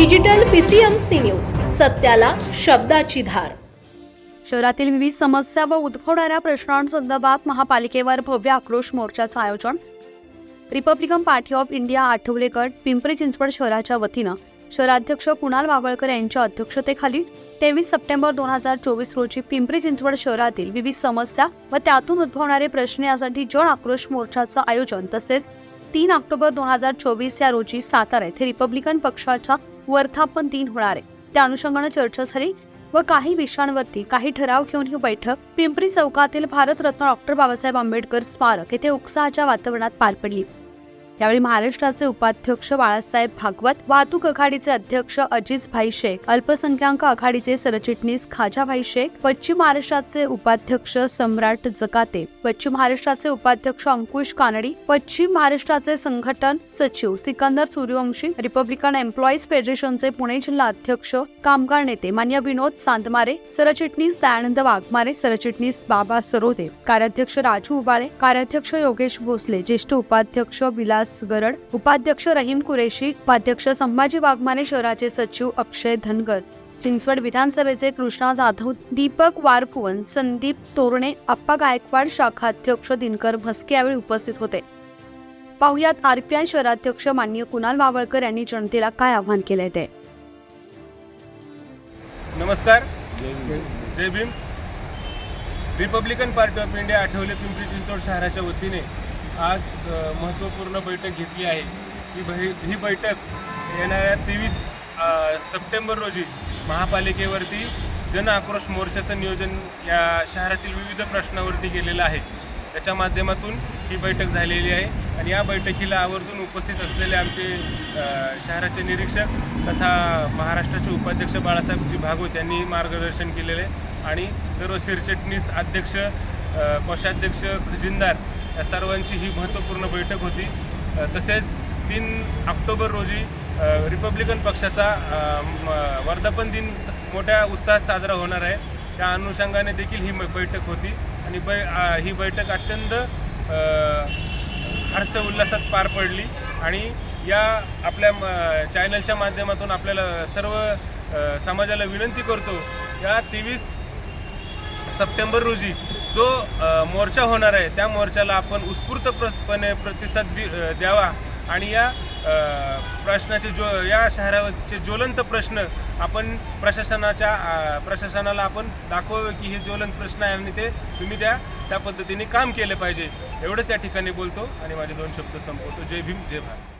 Digital PCMC news सत्याला शब्दाची धार. शहरातील विविध समस्या व उद्भवणाऱ्या प्रश्नांसंदर्भात महापालिकेवर भव्य आक्रोश मोर्चाचं आयोजन. Republican Party of India Athawale गट पिंपरी चिंचवड शहराच्या वतीनं शहराध्यक्ष कुणाल बावळकर यांच्या अध्यक्षतेखाली तेवीस सप्टेंबर दोन हजार चोवीस रोजी पिंपरी चिंचवड शहरातील विविध समस्या व त्यातून उद्भवणारे प्रश्न यासाठी जन आक्रोश मोर्चाचं आयोजन तसेच तीन ऑक्टोबर दोन हजार चोवीस या रोजी सातारा येथे रिपब्लिकन पक्षाचा वर्धापन दिन होणार आहे. त्या अनुषंगाने चर्चा झाली व काही विषयांवरती काही ठराव घेऊन ही बैठक पिंपरी चौकातील भारतरत्न डॉक्टर बाबासाहेब आंबेडकर स्मारक येथे उत्साहाच्या वातावरणात पार पडली. यावेळी महाराष्ट्राचे उपाध्यक्ष बाळासाहेब भागवत वाहतूक आघाडीचे अध्यक्ष अजिज भाई शेख अल्पसंख्याक आघाडीचे सरचिटणीस खाजाभाई शेख पश्चिम महाराष्ट्राचे उपाध्यक्ष सम्राट जकाते पश्चिम महाराष्ट्राचे उपाध्यक्ष अंकुश कानडी पश्चिम महाराष्ट्राचे संघटन सचिव सिकंदर सूर्यवंशी रिपब्लिकन एम्प्लॉईज फेडरेशनचे पुणे जिल्हा अध्यक्ष कामगार नेते मान्य विनोद चांदमारे सरचिटणीस दयानंद वाघमारे सरचिटणीस बाबा सरोदे कार्याध्यक्ष राजू उबाळे कार्याध्यक्ष योगेश भोसले ज्येष्ठ उपाध्यक्ष विलास गरड उपाध्यक्ष रहीम कुरेशी उपाध्यक्ष संभाजी वाघमारे शहराचे सचिव अक्षय धनगर चिंचवड विधानसभेचे कृष्णा जाधव दीपक वारकुवन संदीप तोरणे अप्पा गायकवाड शाखाध्यक्ष दिनकर भस्के यावेळी उपस्थित होते. पाहुयात आरपीआय शहराध्यक्ष मान्य कुणाल वावळकर यांनी जनतेला काय आवाहन केलंय ते? नमस्कार. Jai Bhim. Republican Party of India Athawale Pimpri Chinchwad शहराच्या वतीने आज महत्त्वपूर्ण बैठक घेतली आहे. ही बै ही बैठक येणाऱ्या तेवीस सप्टेंबर रोजी महापालिकेवरती जन आक्रोश मोर्चाचं नियोजन या शहरातील विविध प्रश्नावरती केलेलं आहे. त्याच्या माध्यमातून ही बैठक झालेली आहे आणि या बैठकीला आवर्जून उपस्थित असलेले आमचे शहराचे निरीक्षक तथा महाराष्ट्राचे उपाध्यक्ष बाळासाहेबजी भागवत यांनी मार्गदर्शन केलेले आणि सर्व शिरचटणीस अध्यक्ष कोषाध्यक्ष खजिनदार या सर्वांची ही महत्त्वपूर्ण बैठक होती. तसेच तीन ऑक्टोबर रोजी रिपब्लिकन पक्षाचा वर्धापन दिन स- मोठ्या उत्साहात साजरा होणार आहे. त्या अनुषंगाने देखील ही बैठक होती. आणि बै ही बैठक अत्यंत हर्ष उल्हासात पार पडली. आणि या आपल्या म- चॅनलच्या माध्यमातून आपल्याला सर्व समाजाला विनंती करतो या तेवीस सप्टेंबर रोजी जो मोर्चा होणार आहे त्या मोर्चाला आपण उत्स्फूर्तपणे प्रतिसाद दि द्यावा आणि या प्रश्नाचे जो या शहराचे ज्वलंत प्रश्न आपण प्रशासनाच्या प्रशासनाला आपण दाखवावे की हे ज्वलंत प्रश्न आहे आणि ते तुम्ही त्या त्या पद्धतीने काम केलं पाहिजे. एवढंच या ठिकाणी बोलतो आणि माझे दोन शब्द संपवतो. जय भीम जय भारत.